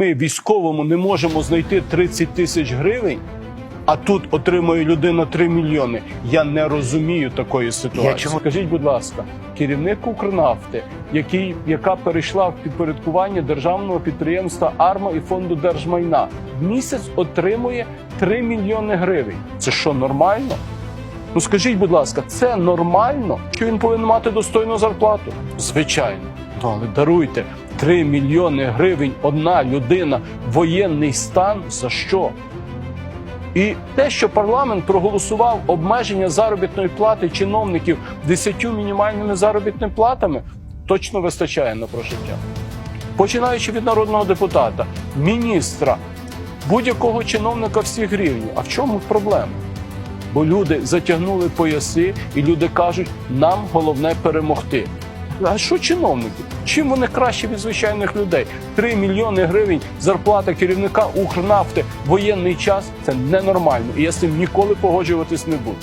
Ми військовому не можемо знайти 30 тисяч гривень, а тут отримує людина 3 мільйони. Я не розумію такої ситуації. Я Скажіть, будь ласка, керівник Укрнафти, який, яка перейшла в підпорядкування державного підприємства Арма і фонду держмайна, в місяць отримує 3 мільйони гривень. Це що нормально? Ну скажіть, будь ласка, це нормально? Що він повинен мати достойну зарплату? Звичайно. Але даруйте 3 мільйони гривень одна людина, воєнний стан за що? І те, що парламент проголосував обмеження заробітної плати чиновників 10 мінімальними заробітними платами, точно вистачає на прожиття. Починаючи від народного депутата, міністра, будь-якого чиновника всіх рівнів. А в чому проблема? Бо люди затягнули пояси, і люди кажуть, нам головне перемогти. А що чиновники? Чим вони краще від звичайних людей? 3 мільйони гривень зарплата керівника Укрнафти воєнний час це ненормально. І я з цим ніколи погоджуватись не буду.